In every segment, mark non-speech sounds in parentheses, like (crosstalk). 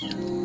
Peace.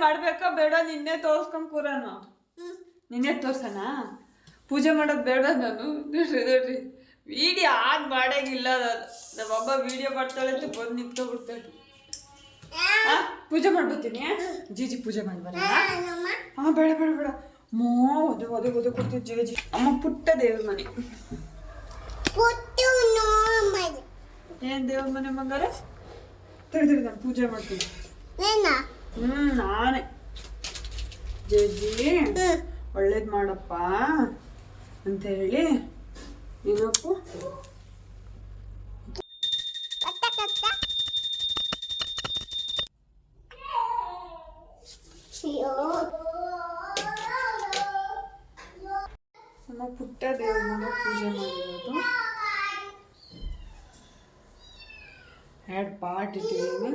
ಮಾಡ್ಬೇಕಾ ಬೇಡ ನಿನ್ನೆ ತೋರ್ಸ್ಕೊಂಡ್ ಕೂರನು. ನಿನ್ನೆ ತೋರ್ಸನ? ಪೂಜೆ ಮಾಡೋದು ಬೇಡ ನಾನು. ನೋಡ್ರಿ ನೋಡ್ರಿ. ವಿಡಿಯೋ ಆನ್ ಮಾಡಂಗಿಲ್ಲ ನಾನು ನಮ್ಮಮ್ಮ ವಿಡಿಯೋ ಮಾಡ್ತಾಳೆ ಅಂತ ಬಂದು ನಿಂತ್ಕೊಬಿಡ್ತಾಳೆ ಪೂಜೆ ಮಾಡ್ಬಿಡ್ತೀನಿ ಜೀಜಿ ಪೂಜೆ ಮಾಡ್ಬಾರ ಹಾ? ಬೇಡ ಬೇಡ ಬೇಡ. ಮೋ ಅದು ಓದು ಒದೆ ಕೊಡ್ತೀವಿ ಜೀಜಿ. ಅಮ್ಮ ಪುಟ್ಟ ದೇವ್ರ ಮನೆ. ಏನ್ ದೇವ್ರ ಮನೆ ಮಂಗಾರ? ತಡಿ ತಡಿ ನಾನು ಪೂಜೆ ಮಾಡ್ತೀನಿ. ಹ್ಮ್ ನಾನೇ. ಜಜ್ಜಿ ಒಳ್ಳೇದ್ ಮಾಡಪ್ಪ ಅಂತ ಹೇಳಿ ಏನಪ್ಪು ನಮ್ಮ ಪುಟ್ಟ ದೇವ್ರ ಮನೆ ಪೂಜೆ ಮಾಡಿರೋದು. ಎರಡು ಪಾಟ್ ಇಟ್ಟಿದ್ದೀನಿ.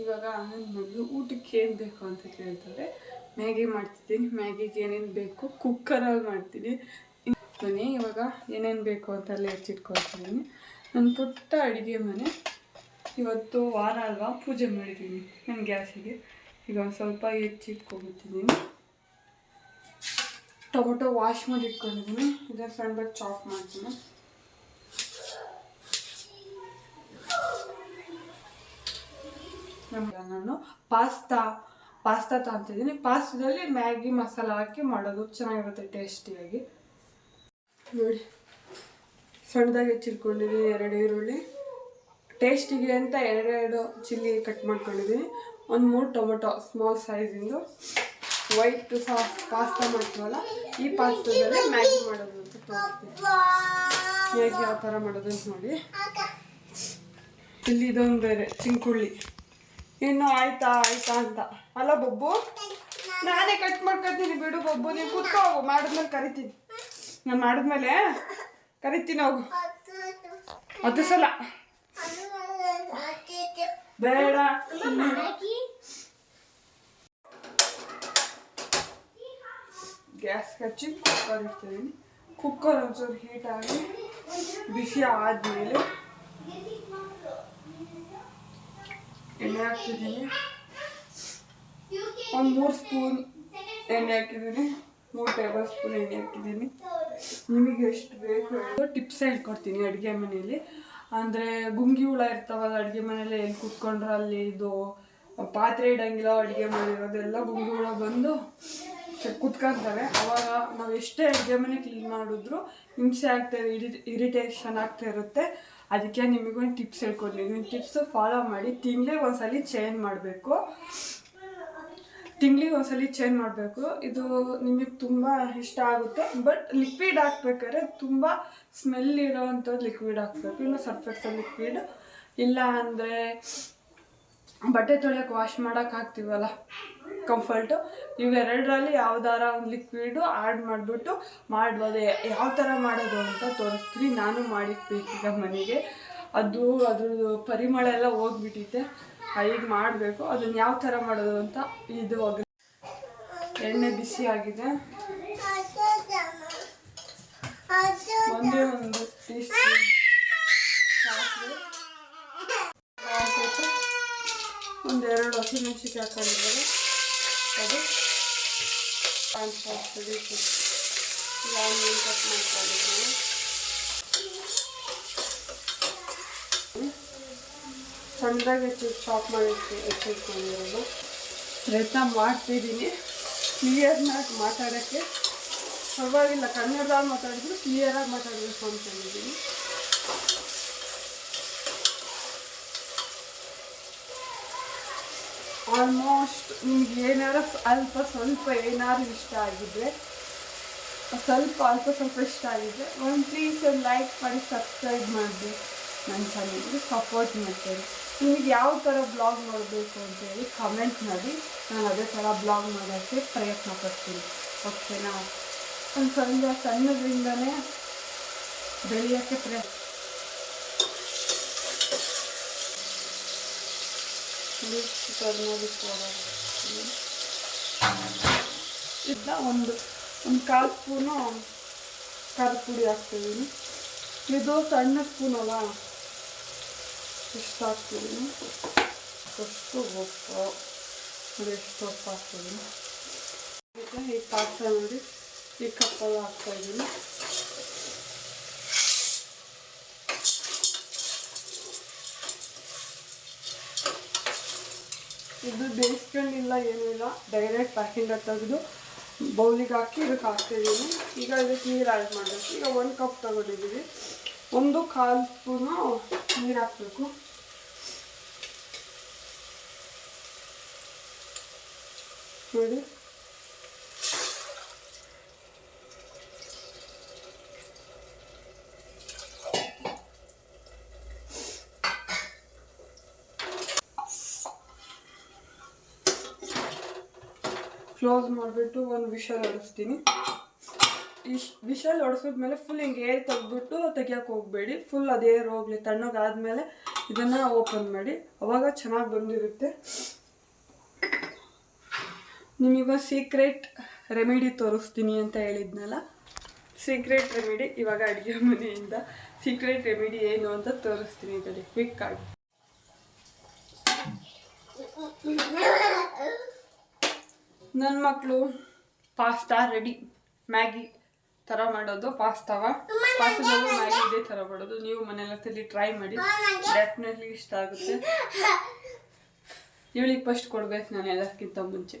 ಇವಾಗ ನನ್ನ ಮೊದಲು ಊಟಕ್ಕೆ ಏನು ಬೇಕು ಅಂತ ಕೇಳ್ತಾರೆ ಮ್ಯಾಗಿ ಮಾಡ್ತಿದ್ದೀನಿ. ಮ್ಯಾಗಿಗೆ ಏನೇನು ಬೇಕು? ಕುಕ್ಕರಲ್ಲಿ ಮಾಡ್ತೀನಿ. ಮನೆ ಇವಾಗ ಏನೇನು ಬೇಕು ಅಂತ ಅಲ್ಲಿ ಹೆಚ್ಚಿಟ್ಕೊಳ್ತಿದ್ದೀನಿ ನನ್ನ ಪುಟ್ಟ ಅಡುಗೆ ಮನೆ. ಇವತ್ತು ವಾರ ಅಲ್ವಾ ಪೂಜೆ ಮಾಡಿದ್ದೀನಿ ನನ್ನ ಗ್ಯಾಸಿಗೆ. ಈಗ ಒಂದು ಸ್ವಲ್ಪ ಹೆಚ್ಚಿಟ್ಕೊಬಿಟ್ಟಿದ್ದೀನಿ ಟೊಮೊಟೊ ವಾಶ್ ಮಾಡಿ ಇಟ್ಕೊಂಡಿದ್ದೀನಿ ಇದನ್ನು ಸಣ್ಣದಾಗಿ ಚಾಪ್ ಮಾಡ್ತೀನಿ. ನಾನು ಪಾಸ್ತಾ ಪಾಸ್ತಾ ತಗೊಂತಿದ್ದೀನಿ ಪಾಸ್ತಾದಲ್ಲಿ ಮ್ಯಾಗಿ ಮಸಾಲ ಹಾಕಿ ಮಾಡೋದು ಚೆನ್ನಾಗಿರುತ್ತೆ ಟೇಸ್ಟಿಯಾಗಿ ನೋಡಿ, ಸಣ್ಣದಾಗಿ ಹೆಚ್ಚಿಟ್ಕೊಂಡಿದ್ದೀನಿ, ಎರಡು ಈರುಳ್ಳಿ. ಟೇಸ್ಟಿಗೆ ಅಂತ ಎರಡೆರಡು ಚಿಲ್ಲಿ ಕಟ್ ಮಾಡ್ಕೊಂಡಿದ್ದೀನಿ. ಒಂದು ಮೂರು ಟೊಮೊಟೊ ಸ್ಮಾಲ್ ಸೈಜಿಂದು ವೈಟ್ ಸಾಸ್ ಪಾಸ್ತಾ ಮಾಡ್ತೀವಲ್ಲ, ಈ ಪಾಸ್ತಾದಲ್ಲಿ ಮ್ಯಾಗಿ ಮಾಡೋದು ಅಂತ ತೋರಿಸ್ತೀನಿ. ಮ್ಯಾಗಿ ಯಾವ ಥರ ಮಾಡೋದು ಅಂತ ನೋಡಿ. ಇಲ್ಲಿ ಇದೊಂದು ಬೇರೆ, ಚಿಂಕುಳ್ಳಿ. ಇನ್ನು ಆಯ್ತಾ ಆಯ್ತಾ ಅಂತ. ಅಲ್ಲ ಬೊಬ್ಬು? ನಾನೇ ಕಟ್ ಮಾಡ್ಕೊತೀನಿ ಬಿಡು ಬೊಬ್ಬು ನೀವು ಕೂತ್ಕೋ ಮಾಡಿದ್ಮೇಲೆ ಕರಿತೀನಿ. ನಾನು ಮಾಡಿದ್ಮೇಲೆ ಕರಿತೀನಿ ಹೋಗು. ಹತ್ತು ಸಲ. ಬೇಡ. ಗ್ಯಾಸ್ ಹಚ್ಚಿ ಕುಕ್ಕರ್ ಇಡ್ತೀನಿ. ಕುಕ್ಕರ್ ಒಂಚೂರು ಹೀಟ್ ಆಗಿ ಬಿಸಿ ಆದಮೇಲೆ ಎಣ್ಣೆ ಹಾಕ್ತಿದ್ದೀನಿ ಒಂದು ಮೂರು ಸ್ಪೂನ್ ಎಣ್ಣೆ ಹಾಕಿದ್ದೀನಿ ಮೂರು ಟೇಬಲ್ ಸ್ಪೂನ್ ಎಣ್ಣೆ ಹಾಕಿದ್ದೀನಿ ನಿಮಗೆ ಎಷ್ಟು ಬೇಕು ಟಿಪ್ಸ್ ಹೇಳ್ಕೊಡ್ತೀನಿ ಅಡುಗೆ ಮನೆಯಲ್ಲಿ ಅಂದರೆ ಗುಂಗಿ ಹುಳ ಇರ್ತಾವಲ್ಲ ಅಡುಗೆ ಮನೆಯಲ್ಲಿ ಎಲ್ಲಿ ಕುತ್ಕೊಂಡ್ರೆ ಅಲ್ಲಿ ಇದು ಪಾತ್ರೆ ಇಡಂಗಿಲ್ಲ ಅಡುಗೆ ಮಾಡಿರೋದೆಲ್ಲ ಗುಂಗಿ ಹುಳ ಬಂದು ಕುತ್ಕೊಂತವೆ ಅವಾಗ ನಾವು ಎಷ್ಟೇ ಅಡುಗೆ ಮನೆ ಕ್ಲೀನ್ ಮಾಡಿದ್ರು ಹಿಂಸೆ ಆಗ್ತಾ ಇರಿ ಇರಿಟೇಷನ್ ಆಗ್ತಾ ಇರುತ್ತೆ ಅದಕ್ಕೆ ನಿಮಗೊಂದು ಟಿಪ್ಸ್ ಹೇಳ್ಕೊಡ್ತೀನಿ ಟಿಪ್ಸ್ ಫಾಲೋ ಮಾಡಿ, ತಿಂಗಳಿಗೆ ಒಂದ್ಸಲಿ ಚೇಂಜ್ ಮಾಡಬೇಕು. ತಿಂಗಳಿಗೆ ಒಂದ್ಸಲಿ ಚೇಂಜ್ ಮಾಡಬೇಕು. ಇದು ನಿಮಗೆ ತುಂಬ ಇಷ್ಟ ಆಗುತ್ತೆ. ಬಟ್ ಲಿಕ್ವಿಡ್ ಹಾಕ್ಬೇಕಾದ್ರೆ ತುಂಬ ಸ್ಮೆಲ್ ಇರೋವಂಥದ್ದು ಲಿಕ್ವಿಡ್ ಹಾಕ್ಬೇಕು. ಇನ್ನು ಸರ್ಫೆಕ್ಸಲ್ ಲಿಕ್ವಿಡ್ ಇಲ್ಲ ಅಂದರೆ ಬಟ್ಟೆ ತೊಳೆಯೋಕೆ ವಾಶ್ ಮಾಡೋಕೆ ಹಾಕ್ತೀವಲ್ಲ? ಕಂಫರ್ಟು ಇವೆರಡರಲ್ಲಿ ಯಾವ್ದಾರ ಒಂದು ಲಿಕ್ವಿಡು ಆ್ಯಡ್ ಮಾಡಿಬಿಟ್ಟು ಮಾಡ್ಬೋದು. ಯಾವ ಥರ ಮಾಡೋದು ಅಂತ ತೋರಿಸ್ತೀನಿ. ನಾನು ಮಾಡಿಕ್ಬೇಕೀಗ ಮನೆಗೆ. ಅದು ಅದ್ರದ್ದು ಪರಿಮಳ ಎಲ್ಲ ಹೋಗ್ಬಿಟ್ಟಿದೆ. ಈಗ ಮಾಡಬೇಕು. ಅದನ್ನ ಯಾವ ಥರ ಮಾಡೋದು ಅಂತ ಇದು ಎಣ್ಣೆ ಬಿಸಿ ಆಗಿದೆ. ಒಂದೇ ಒಂದು ಟೀ ಸ್ಪೂನ್ ಒಂದೆರಡು ಹಸಿಮೆಣಸಿಕಾಯಿ ಹಾಕೊಂಡಿದ್ದಾರೆ ಸಾಸ್ ಬೇಕು ಆನಿಯನ್ ಕಟ್ ಮಾಡ್ಕೊಂಡಿದ್ದೀನಿ ಸಣ್ಣದಾಗಿ ಹೆಚ್ಚು ಚಾಪ್ ಮಾಡಿ ಹೆಚ್ಚಿಟ್ಕೊಂಡಿರೋದು ಪ್ರಯತ್ನ ಮಾಡ್ತಿದ್ದೀನಿ. ಕ್ಲಿಯರ್ನಾಗಿ ಮಾತಾಡೋಕ್ಕೆ. ಪರವಾಗಿಲ್ಲ ಕನ್ನಡದಾಗ ಮಾತಾಡಿದ್ರು ಕ್ಲಿಯರಾಗಿ ಮಾತಾಡಬೇಕು ಅಂದ್ಕೊಂಡಿದ್ದೀನಿ ಆಲ್ಮೋಸ್ಟ್ ನಿಮ್ಗೆ ಏನಾರು ಅಲ್ಪ ಸ್ವಲ್ಪ ಏನಾದ್ರು ಇಷ್ಟ ಆಗಿದ್ರೆ ಸ್ವಲ್ಪ ಅಲ್ಪ ಸ್ವಲ್ಪ ಇಷ್ಟ ಆಗಿದೆ. ಒಂದು ಪ್ಲೀಸ್ ಒಂದು ಲೈಕ್ ಮಾಡಿ ಸಬ್ಸ್ಕ್ರೈಬ್ ಮಾಡಿ ನನ್ನ ಚಾನಲ್ಗೆ ಸಪೋರ್ಟ್ ಮಾಡ್ತೀನಿ ನಿಮಗೆ ಯಾವ ಥರ ಬ್ಲಾಗ್ ಮಾಡಬೇಕು ಅಂತೇಳಿ ಕಮೆಂಟ್ ಮಾಡಿ. ನಾನು ಅದೇ ಥರ ಬ್ಲಾಗ್ ಮಾಡೋಕ್ಕೆ ಪ್ರಯತ್ನ ಪಡ್ತೀನಿ. ಓಕೆನಾ ಒಂದು ಸಣ್ಣ ಸಣ್ಣದ್ರಿಂದನೇ ಬೆಳೆಯೋಕ್ಕೆ ಪ್ರಯತ್ನ ಇದ್ದ ಒಂದು ಒಂದು ಕಾಲು ಸ್ಪೂನು ಖಾರದ ಪುಡಿ ಹಾಕ್ತಿದ್ದೀನಿ ಇದು ಸಣ್ಣ ಸ್ಪೂನ್ ಅಲ್ಲ ಎಷ್ಟು ಹಾಕ್ತಿದ್ದೀನಿ ಅಷ್ಟು ಉಪ್ಪು ಅದು ಎಷ್ಟು ಉಪ್ಪು ಹಾಕ್ತಿದ್ದೀನಿ ಈಗ ಈ ಪಾತ್ರ ನೋಡಿ ಈ ಕಪ್ಪಲ್ಲಿ ಹಾಕ್ತಾಯಿದ್ದೀನಿ ಇದು ಬೇಯಿಸ್ಕೊಂಡಿಲ್ಲ ಏನೂ ಇಲ್ಲ. ಡೈರೆಕ್ಟ್ ಪ್ಯಾಕಿಂದ ತೆಗೆದು ಬೌಲಿಗೆ ಹಾಕಿ ಇದಕ್ಕೆ ಹಾಕ್ತಿದ್ದೀನಿ ಈಗ ಇದಕ್ಕೆ ನೀರು ಆ್ಯಡ್ ಮಾಡಬೇಕು. ಈಗ ಒಂದು ಕಪ್ ತಗೊಂಡಿದ್ದೀವಿ ಒಂದು ಕಾಲು ಸ್ಪೂನು ನೀರು ಹಾಕಬೇಕು. ನೋಡಿ. ಕ್ಲೋಸ್ ಮಾಡಿಬಿಟ್ಟು ಒಂದು ವಿಷಲ್ ಹೊಡಿಸ್ತೀನಿ. ಇಶ್ ವಿಷಲ್ ಹೊಡೆಸಿದ್ಮೇಲೆ ಫುಲ್ ಹಿಂಗೆ ಏರ್ ತೆಗೆದ್ಬಿಟ್ಟು ತೆಗಿಯೋಕೆ ಹೋಗಬೇಡಿ. ಫುಲ್ ಅದು ಏರ್ ಹೋಗಲಿ ತಣ್ಣಗಾದ್ಮೇಲೆ ಇದನ್ನು ಓಪನ್ ಮಾಡಿ. ಅವಾಗ ಚೆನ್ನಾಗಿ ಬಂದಿರುತ್ತೆ. ನಿಮಗೆ ಸೀಕ್ರೆಟ್ ರೆಮಿಡಿ ತೋರಿಸ್ತೀನಿ ಅಂತ ಹೇಳಿದ್ನಲ್ಲ? ಸೀಕ್ರೆಟ್ ರೆಮಿಡಿ ಇವಾಗ ಅಡುಗೆ ಮನೆಯಿಂದ. ಸೀಕ್ರೆಟ್ ರೆಮಿಡಿ ಏನು ಅಂತ ತೋರಿಸ್ತೀನಿ ಇದರಲ್ಲಿ ಕ್ವಿಕ್ ಆಗಿ. (laughs) ನನ್ನ ಮಕ್ಕಳು ಪಾಸ್ತಾ ರೆಡಿ ಮ್ಯಾಗಿ ಥರ ಮಾಡೋದು ಪಾಸ್ತಾವ ಪಾಸ್ತಾದಲ್ಲೂ ಮ್ಯಾಗಿ ಇದೇ ಥರ ಮಾಡೋದು. ನೀವು ಮನೆಯಲ್ಲಿ ಟ್ರೈ ಮಾಡಿ. ಡೆಫಿನೆಟ್ಲಿ ಇಷ್ಟ ಆಗುತ್ತೆ. ಇವಳಿಗೆ ಫಸ್ಟ್ ಕೊಡ್ಬೇಕು ನಾನು ಎಲ್ಲಕ್ಕಿಂತ ಮುಂಚೆ.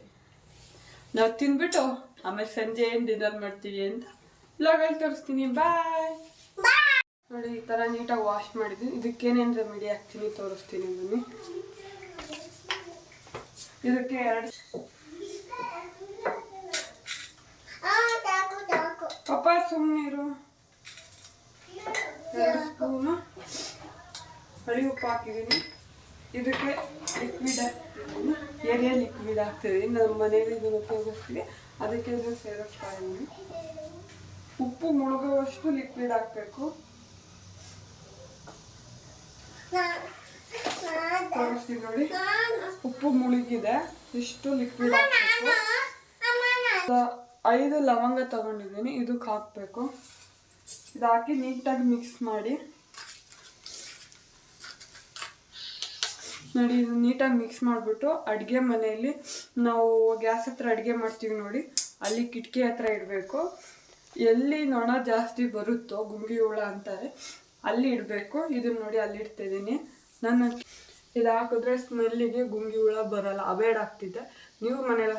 ನಾವು ತಿಂದ್ಬಿಟ್ಟು ಆಮೇಲೆ ಸಂಜೆ ಏನು ಡಿನ್ನರ್ ಮಾಡ್ತೀವಿ ಅಂತ ಬ್ಲಾಗಲ್ಲಿ ತೋರಿಸ್ತೀನಿ. ಬಾಯ್ ನೋಡಿ, ಈ ಥರ ನೀಟಾಗಿ ವಾಶ್ ಮಾಡಿದ್ವಿ. ಇದಕ್ಕೇನೇನು ರೆಮಿಡಿ ಹಾಕ್ತೀನಿ ತೋರಿಸ್ತೀನಿ ಬನ್ನಿ. ಇದಕ್ಕೆ ಎರಡು ಸುಮ್ಮನಿರು ಎರಡು ಸ್ಪೂನು ಹಳಿ ಉಪ್ಪು ಹಾಕಿದ್ದೀನಿ. ಇದಕ್ಕೆ ಲಿಕ್ವಿಡ್ ಹಾಕ್ತಿದ್ದೀನಿ ಏರಿಯಾ ಲಿಕ್ವಿಡ್ ಹಾಕ್ತಿದ್ದೀನಿ. ನಮ್ಮ ಮನೇಲಿ ಇದನ್ನು ಉಪಯೋಗಿಸ್ತೀವಿ. ಅದಕ್ಕೆ ಇದು ಸೇರಿಸ್ತಾ ಇದ್ದೀನಿ. ಉಪ್ಪು ಮುಳುಗುವಷ್ಟು ಲಿಕ್ವಿಡ್ ಹಾಕಬೇಕು. ತೋರಿಸ್ತೀನಿ ನೋಡಿ. ಉಪ್ಪು ಮುಳುಗಿದೆ. ಇಷ್ಟು ಲಿಕ್ವಿಡ್ ಹಾಕಬೇಕು. ಐದು ಲವಂಗ ತಗೊಂಡಿದ್ದೀನಿ ಇದಕ್ಕೆ ಹಾಕಬೇಕು ಇದು ನೀಟಾಗಿ ಮಿಕ್ಸ್ ಮಾಡಿ. ನೋಡಿ, ಇದು ನೀಟಾಗಿ ಮಿಕ್ಸ್ ಮಾಡಿಬಿಟ್ಟು ಅಡುಗೆ ಮನೆಯಲ್ಲಿ ನಾವು ಗ್ಯಾಸ್ ಹತ್ರ ಅಡುಗೆ ಮಾಡ್ತೀವಿ ನೋಡಿ, ಅಲ್ಲಿ ಕಿಟಕಿ ಹತ್ರ ಇಡಬೇಕು. ಎಲ್ಲಿ ನೊಣ ಜಾಸ್ತಿ ಬರುತ್ತೋ, ಗುಂಗಿ ಹುಳ ಅಂತಾರೆ, ಅಲ್ಲಿ ಇಡಬೇಕು. ಇದನ್ನ ನೋಡಿ ಅಲ್ಲಿ ಇಡ್ತಿದ್ದೀನಿ. ನನ್ನ ಇದು ಹಾಕಿದ್ರೆ ಸ್ಮೆಲ್ಲಿಗೆ ಗುಂಗಿ ಹುಳ ಬರಲ್ಲ ಅವೇಡ್ ಆಗ್ತಿದ್ದೆ ನೀವು ಮನೇಲಿ